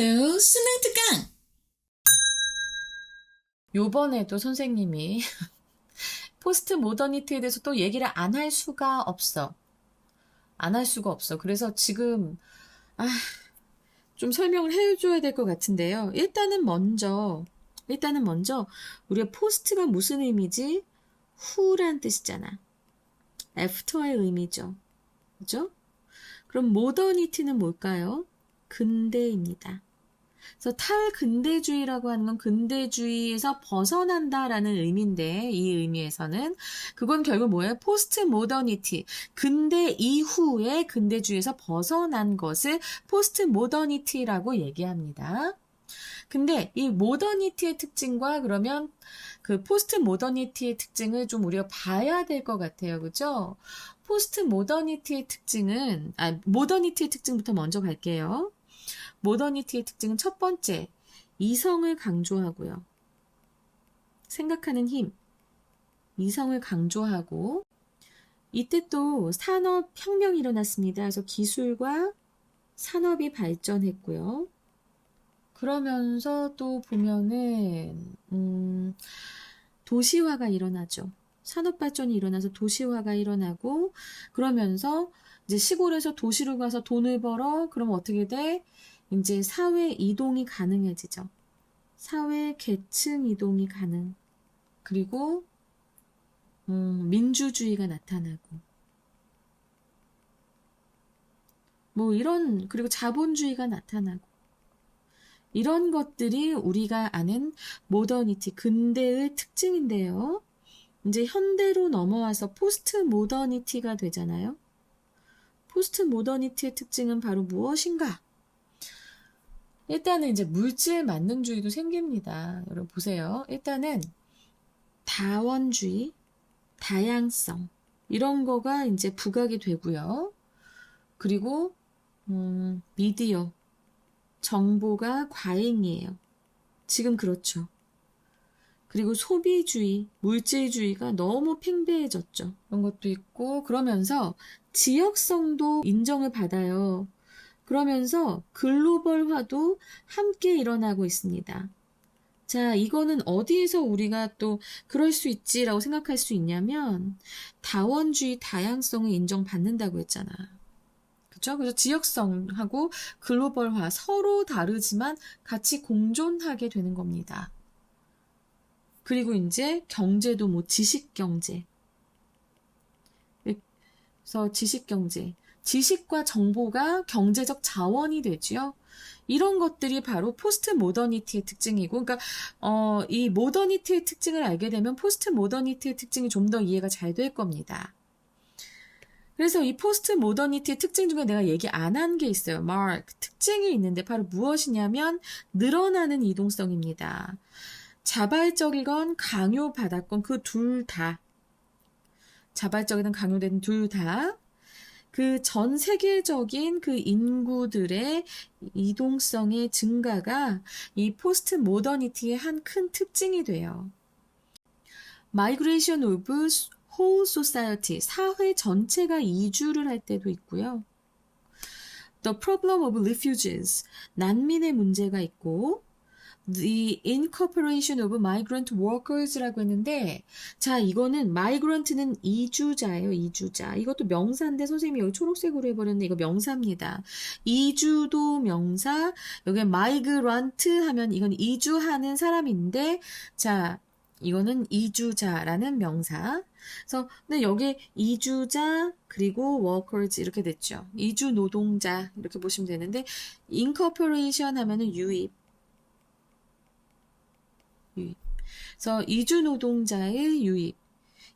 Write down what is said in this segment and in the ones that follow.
헬로 수능 특강! 요번에도 선생님이 포스트 모더니티에 대해서 또 얘기를 안 할 수가 없어. 안 할 수가 없어. 그래서 지금, 아, 좀 설명을 해줘야 될 것 같은데요. 일단은 먼저, 일단은 먼저, 우리가 포스트가 무슨 의미지? 후란 뜻이잖아. 애프터의 의미죠. 그죠? 그럼 모더니티는 뭘까요? 근대입니다. 그래서 탈근대주의라고 하는 건 근대주의에서 벗어난다라는 의미인데 이 의미에서는 그건 결국 뭐예요? 포스트 모더니티. 근대 이후의 근대주의에서 벗어난 것을 포스트 모더니티라고 얘기합니다. 근데 이 모더니티의 특징과 그러면 그 포스트 모더니티의 특징을 좀 우리가 봐야 될 것 같아요. 그죠? 포스트 모더니티의 특징은, 아, 모더니티의 특징부터 먼저 갈게요. 모더니티의 특징은 첫 번째, 이성을 강조하고요. 생각하는 힘, 이성을 강조하고, 이때 또 산업혁명이 일어났습니다. 그래서 기술과 산업이 발전했고요. 그러면서 또 보면은, 음, 도시화가 일어나죠. 산업 발전이 일어나서 도시화가 일어나고, 그러면서 이제 시골에서 도시로 가서 돈을 벌어, 그럼 어떻게 돼? 이제 사회 이동이 가능해지죠. 사회 계층 이동이 가능. 그리고, 음, 민주주의가 나타나고. 뭐 이런, 그리고 자본주의가 나타나고. 이런 것들이 우리가 아는 모더니티, 근대의 특징인데요. 이제 현대로 넘어와서 포스트 모더니티가 되잖아요. 포스트 모더니티의 특징은 바로 무엇인가? 일단은 이제 물질 만능주의도 생깁니다. 여러분 보세요. 일단은 다원주의, 다양성 이런 거가 이제 부각이 되고요. 그리고 음, 미디어 정보가 과잉이에요. 지금 그렇죠. 그리고 소비주의, 물질주의가 너무 팽배해졌죠. 그런 것도 있고, 그러면서 지역성도 인정을 받아요. 그러면서 글로벌화도 함께 일어나고 있습니다. 자, 이거는 어디에서 우리가 또 그럴 수 있지라고 생각할 수 있냐면, 다원주의 다양성을 인정받는다고 했잖아. 그죠? 그래서 지역성하고 글로벌화 서로 다르지만 같이 공존하게 되는 겁니다. 그리고 이제 경제도 뭐 지식 경제. 그래서 지식 경제. 지식과 정보가 경제적 자원이 되지요. 이런 것들이 바로 포스트 모더니티의 특징이고, 그러니까 어, 이 모더니티의 특징을 알게 되면 포스트 모더니티의 특징이 좀 더 이해가 잘 될 겁니다. 그래서 이 포스트 모더니티의 특징 중에 내가 얘기 안 한 게 있어요. 마크 특징이 있는데 바로 무엇이냐면 늘어나는 이동성입니다. 자발적이건 강요받았건 그 둘 다. 자발적이든 강요되든 둘 다. 그 전 세계적인 그 인구들의 이동성의 증가가 이 포스트 모더니티의 한 큰 특징이 돼요. 마이그레이션 오브 whole society, 사회 전체가 이주를 할 때도 있고요. The problem of refugees, 난민의 문제가 있고, The incorporation of migrant workers라고 했는데, 자, 이거는 migrant는 이주자예요, 이주자. 이것도 명사인데 선생님이 여기 초록색으로 해버렸는데 이거 명사입니다. 이주도 명사, 여기 migrant 하면 이건 이주하는 사람인데, 자, 이거는 이주자라는 명사. 그래서 근데 여기 이주자 그리고 workers 이렇게 됐죠. 이주 노동자 이렇게 보시면 되는데 incorporation 하면은 유입. 유입. 그래서 이주 노동자의 유입.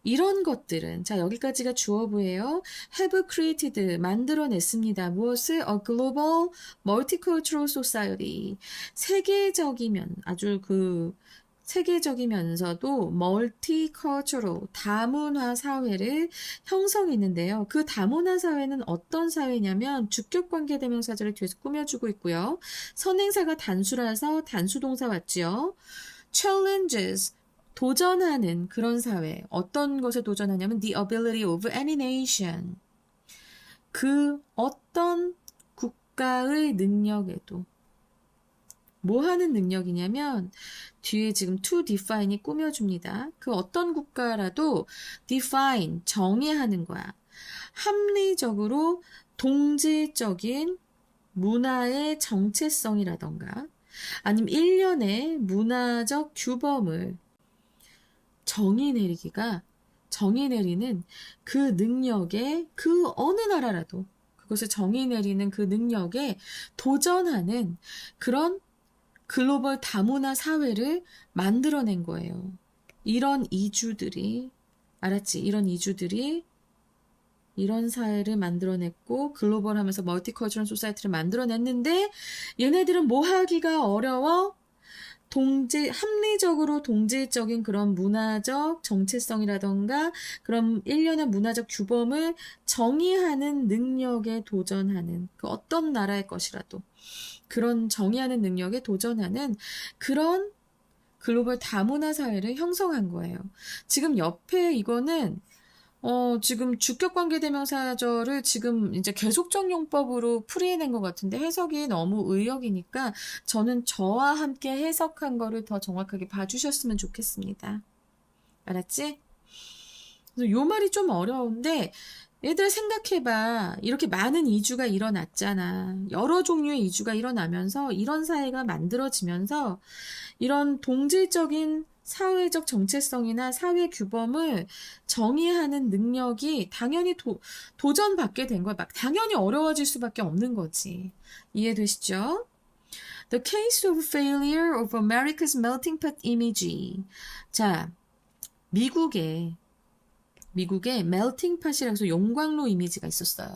이런 것들은 자 여기까지가 주어부예요. have created 만들어냈습니다. 무엇을 a global multicultural society 세계적이면 아주 그 세계적이면서도 멀티컬처럴 다문화 사회를 형성했는데요. 그 다문화 사회는 어떤 사회냐면 주격 관계 대명사절을 뒤에서 꾸며주고 있고요. 선행사가 단수라서 단수동사 왔지요. Challenges 도전하는 그런 사회. 어떤 것에 도전하냐면 the ability of any nation. 그 어떤 국가의 능력에도 뭐 하는 능력이냐면 뒤에 지금 to define이 꾸며줍니다. 그 어떤 국가라도 define 정의하는 거야. 합리적으로 동질적인 문화의 정체성이라던가 아니면 일련의 문화적 규범을 정의 내리기가 정의 내리는 그 능력에 그 어느 나라라도 그것을 정의 내리는 그 능력에 도전하는 그런 글로벌 다문화 사회를 만들어낸 거예요. 이런 이주들이 알았지? 이런 이주들이 이런 사회를 만들어냈고 글로벌 하면서 멀티컬처럴 소사이티를 만들어냈는데 얘네들은 뭐 하기가 어려워? 동질 합리적으로 동질적인 그런 문화적 정체성이라던가 그런 일련의 문화적 규범을 정의하는 능력에 도전하는 그 어떤 나라의 것이라도 그런 정의하는 능력에 도전하는 그런 글로벌 다문화 사회를 형성한 거예요. 지금 옆에 이거는 어, 지금 주격관계대명사절을 지금 이제 계속적 용법으로 풀이해낸 것 같은데 해석이 너무 의역이니까 저는 저와 함께 해석한 거를 더 정확하게 봐주셨으면 좋겠습니다. 알았지? 그래서 요 말이 좀 어려운데 얘들 생각해봐. 이렇게 많은 이주가 일어났잖아. 여러 종류의 이주가 일어나면서 이런 사회가 만들어지면서 이런 동질적인 사회적 정체성이나 사회 규범을 정의하는 능력이 당연히 도, 도전받게 된 거야. 막 당연히 어려워질 수밖에 없는 거지. 이해되시죠? The case of failure of America's melting pot image. 자, 미국의 미국의 melting pot이라고 해서 용광로 이미지가 있었어요.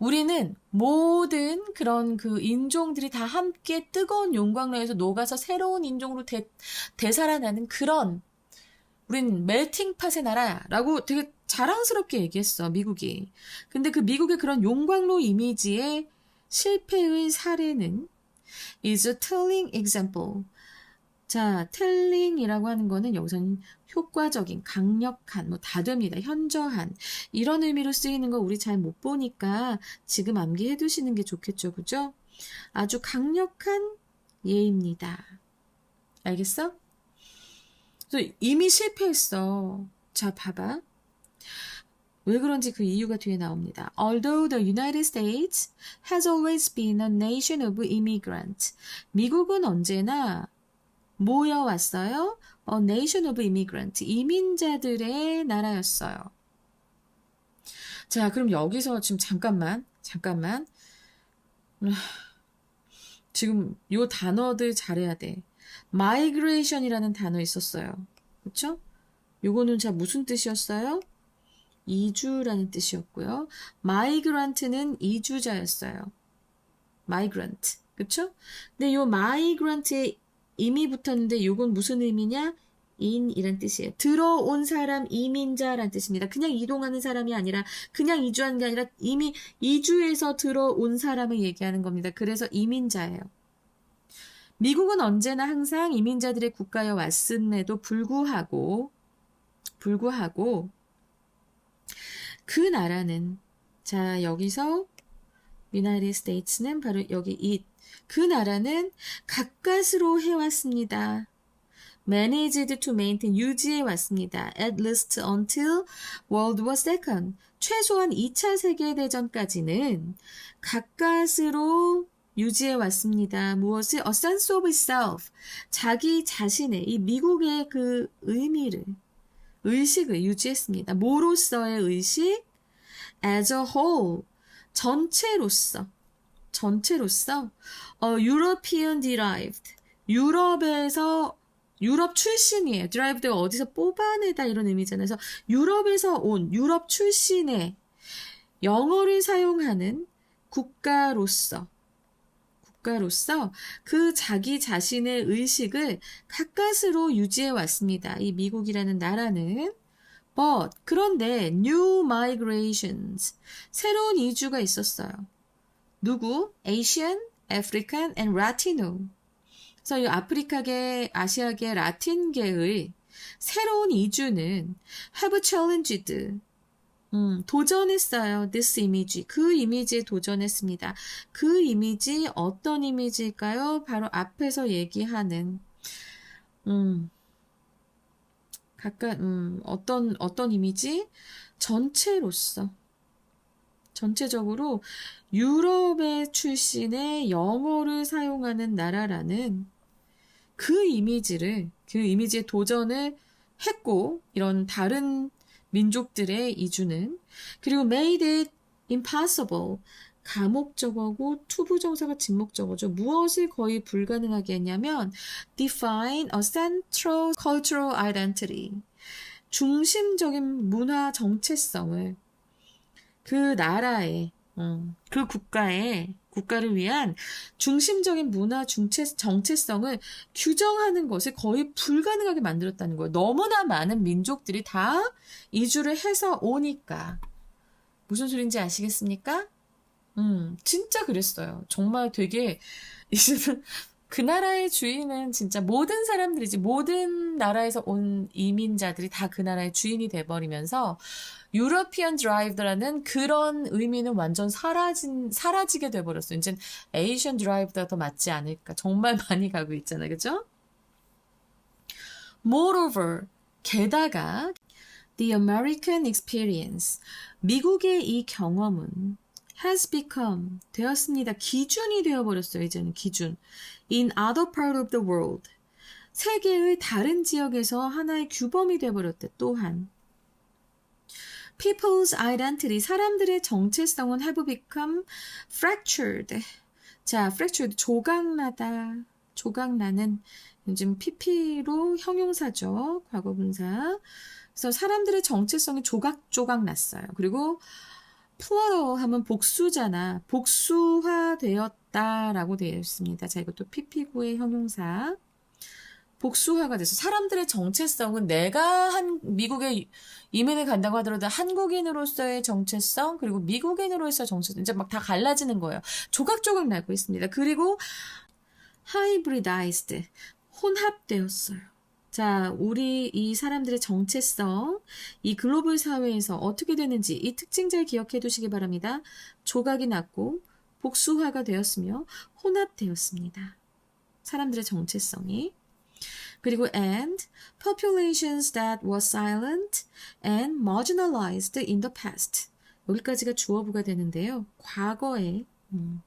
우리는 모든 그런 그 인종들이 다 함께 뜨거운 용광로에서 녹아서 새로운 인종으로 되, 되살아나는 그런 우린 멜팅 팟의 나라라고 되게 자랑스럽게 얘기했어, 미국이. 근데 그 미국의 그런 용광로 이미지의 실패의 사례는 is a telling example. 자, telling이라고 하는 거는 여기서는 효과적인, 강력한, 뭐 다 됩니다. 현저한 이런 의미로 쓰이는 거 우리 잘 못 보니까 지금 암기해 두시는 게 좋겠죠, 그죠? 아주 강력한 예입니다. 알겠어? 이미 실패했어. 자, 봐봐. 왜 그런지 그 이유가 뒤에 나옵니다. Although the United States has always been a nation of immigrants. 미국은 언제나 모여왔어요. A nation of immigrant. 이민자들의 나라였어요. 자, 그럼 여기서 지금 잠깐만, 잠깐만. 지금 요 단어들 잘해야 돼. migration이라는 단어 있었어요. 그쵸? 요거는 자 무슨 뜻이었어요? 이주라는 뜻이었고요. migrant는 이주자였어요. migrant. 그쵸? 근데 요 migrant의 이미 붙었는데 요건 무슨 의미냐? 인이란 뜻이에요. 들어온 사람 이민자란 뜻입니다. 그냥 이동하는 사람이 아니라 그냥 이주하는 게 아니라 이미 이주해서 들어온 사람을 얘기하는 겁니다. 그래서 이민자예요. 미국은 언제나 항상 이민자들의 국가여 왔음에도 불구하고 불구하고 그 나라는 자 여기서 유나이티드 스테이츠는 바로 여기 이 그 나라는 가까스로 해왔습니다. managed to maintain 유지해 왔습니다. at least until World War II 최소한 2차 세계 대전까지는 가까스로 유지해 왔습니다. 무엇을? A sense of itself. 자기 자신의 이 미국의 그 의미를 의식을 유지했습니다. 뭐로서의 의식? as a whole. 전체로서. 전체로서 어, European derived. 유럽에서 유럽 출신이에요. 드라이브드가 어디서 뽑아내다 이런 의미잖아요. 그래서 유럽에서 온 유럽 출신의 영어를 사용하는 국가로서 국가로서 그 자기 자신의 의식을 가까스로 유지해 왔습니다. 이 미국이라는 나라는 But 그런데 new migrations 새로운 이주가 있었어요. 누구? Asian, African, and Latino. 그래서 이 아프리카계, 아시아계, 라틴계의 새로운 이주는 have challenged 음, 도전했어요. this image. 그 이미지에 도전했습니다. 그 이미지 어떤 이미지일까요? 바로 앞에서 얘기하는 음. 각각 음, 어떤 어떤 이미지 전체로서 전체적으로 유럽의 출신의 영어를 사용하는 나라라는 그 이미지를 그 이미지에 도전을 했고 이런 다른 민족들의 이주는 그리고 made it impossible 가목적어고 투부정사가 진목적어죠. 무엇을 거의 불가능하게 했냐면 define a central cultural identity 중심적인 문화 정체성을 그 나라의 어, 그 국가의 국가를 위한 중심적인 문화 중체, 정체성을 규정하는 것을 거의 불가능하게 만들었다는 거예요. 너무나 많은 민족들이 다 이주를 해서 오니까. 무슨 소린지 아시겠습니까? 음, 진짜 그랬어요. 정말 되게, 이제는 그 나라의 주인은 진짜 모든 사람들이지, 모든 나라에서 온 이민자들이 다 그 나라의 주인이 돼버리면서, 유러피언 드라이브라는 그런 의미는 완전 사라진, 사라지게 돼버렸어요. 이제 에이션 드라이브가 더 맞지 않을까. 정말 많이 가고 있잖아요. 그죠? Moreover, 게다가, the American experience, 미국의 이 경험은 has become 되었습니다. 기준이 되어버렸어요. 이제는 기준. in other part of the world. 세계의 다른 지역에서 하나의 규범이 되어버렸대. 또한. People's identity, 사람들의 정체성은 have become fractured. 자, fractured, 조각나다. 조각나는, 요즘 pp로 형용사죠. 과거분사. 그래서 사람들의 정체성이 조각조각 났어요. 그리고 plural 하면 복수잖아. 복수화되었다라고 되어 있습니다. 자, 이것도 pp구의 형용사. 복수화가 돼서 사람들의 정체성은 내가 한 미국에 이민을 간다고 하더라도 한국인으로서의 정체성 그리고 미국인으로서의 정체성 이제 막 다 갈라지는 거예요. 조각조각 나고 있습니다. 그리고 hybridized 혼합되었어요. 자, 우리 이 사람들의 정체성, 이 글로벌 사회에서 어떻게 되는지 이 특징 잘 기억해 두시기 바랍니다. 조각이 났고 복수화가 되었으며 혼합되었습니다. 사람들의 정체성이. 그리고 and populations that were silent and marginalized in the past. 여기까지가 주어부가 되는데요. 과거에 음,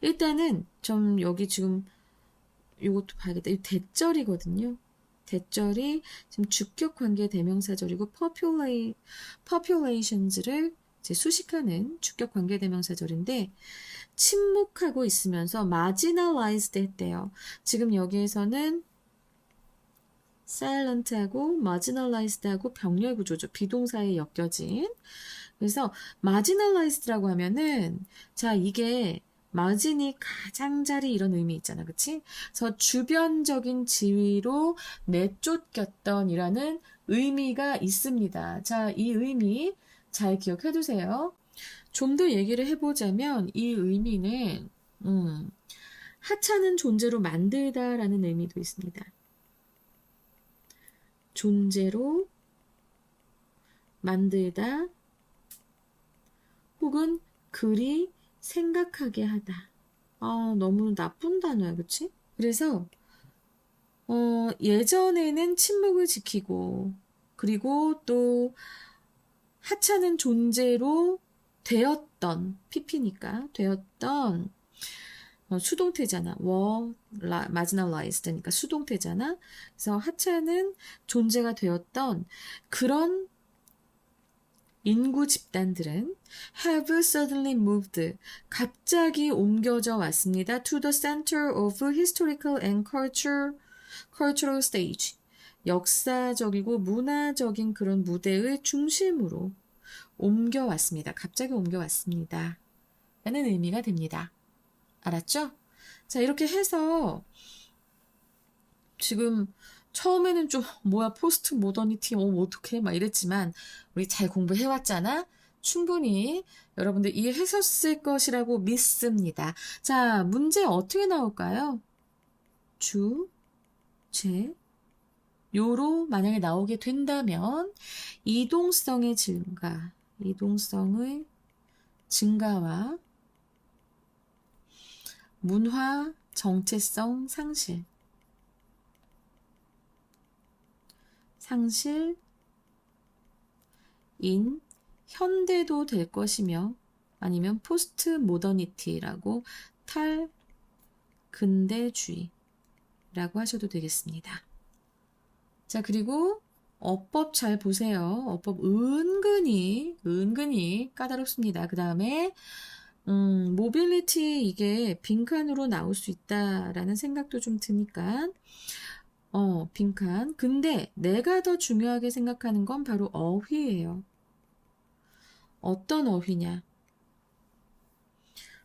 일단은 좀 여기 지금 이것도 봐야겠다. 이 대절이거든요. 대절이 지금 주격 관계 대명사절이고 populate, populations를 이제 수식하는 주격 관계 대명사절인데 침묵하고 있으면서 marginalized 했대요. 지금 여기에서는 silent하고 marginalized하고 병렬 구조죠. 비동사에 엮여진. 그래서 marginalized라고 하면은 자 이게 마진이 가장자리 이런 의미 있잖아. 그치? 그래서 주변적인 지위로 내쫓겼던 이라는 의미가 있습니다. 자, 이 의미 잘 기억해 두세요. 좀 더 얘기를 해보자면 이 의미는 음, 하찮은 존재로 만들다 라는 의미도 있습니다. 존재로 만들다 혹은 그리 생각하게 하다. 아, 너무 나쁜 단어야, 그치? 그래서, 어, 예전에는 침묵을 지키고, 그리고 또, 하찮은 존재로 되었던, PP니까, 되었던, 어, 수동태잖아. 워, 라, marginalized니까 수동태잖아. 그래서 하찮은 존재가 되었던 그런 인구 집단들은 have suddenly moved 갑자기 옮겨져 왔습니다. to the center of historical and culture, cultural stage 역사적이고 문화적인 그런 무대의 중심으로 옮겨왔습니다. 갑자기 옮겨왔습니다. 라는 의미가 됩니다. 알았죠? 자, 이렇게 해서 지금 처음에는 좀 뭐야 포스트 모더니티 어 어떡해 막 이랬지만 우리 잘 공부해왔잖아. 충분히 여러분들 이해하셨을 것이라고 믿습니다. 자, 문제 어떻게 나올까요? 주, 제, 요로 만약에 나오게 된다면 이동성의 증가, 이동성의 증가와 문화 정체성 상실. 상실 인 현대도 될 것이며 아니면 포스트 모더니티라고 탈 근대주의라고 하셔도 되겠습니다. 자, 그리고 어법 잘 보세요. 어법 은근히, 은근히 까다롭습니다. 그 다음에, 음, 모빌리티 이게 빈칸으로 나올 수 있다라는 생각도 좀 드니까, 어, 빈칸. 근데 내가 더 중요하게 생각하는 건 바로 어휘예요. 어떤 어휘냐?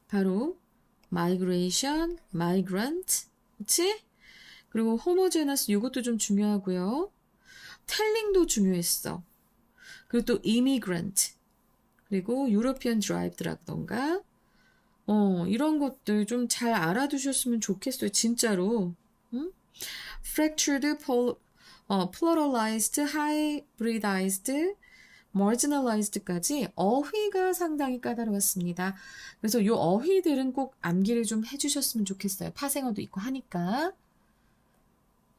바로 migration, migrant, 그치? 그리고 homogeneous 이것도 좀 중요하고요. 텔링도 중요했어. 그리고 또 immigrant, 그리고 European drived라던가, 어, 이런 것들 좀 잘 알아두셨으면 좋겠어요. 진짜로. 응? Fractured, pol, 어, pluralized, hybridized, marginalized까지 어휘가 상당히 까다로웠습니다. 그래서 이 어휘들은 꼭 암기를 좀 해주셨으면 좋겠어요. 파생어도 있고 하니까.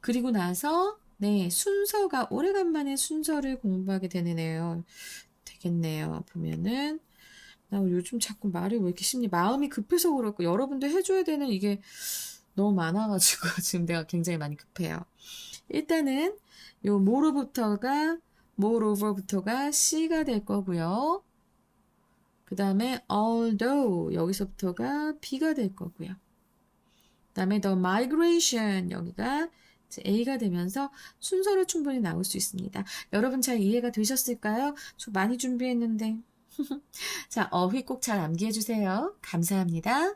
그리고 나서 네 순서가 오래간만에 순서를 공부하게 되네요. 되겠네요. 보면은 나 요즘 자꾸 말이 왜 이렇게 쉽니? 마음이 급해서 그렇고 여러분도 해줘야 되는 이게 너무 많아가지고 지금 내가 굉장히 많이 급해요. 일단은 요 more부터가 moreover부터가 C가 될 거고요. 그 다음에 although 여기서부터가 B가 될 거고요. 그 다음에 the migration 여기가 A가 되면서 순서로 충분히 나올 수 있습니다. 여러분 잘 이해가 되셨을까요? 저 많이 준비했는데. 자, 어휘 꼭 잘 암기해 주세요. 감사합니다.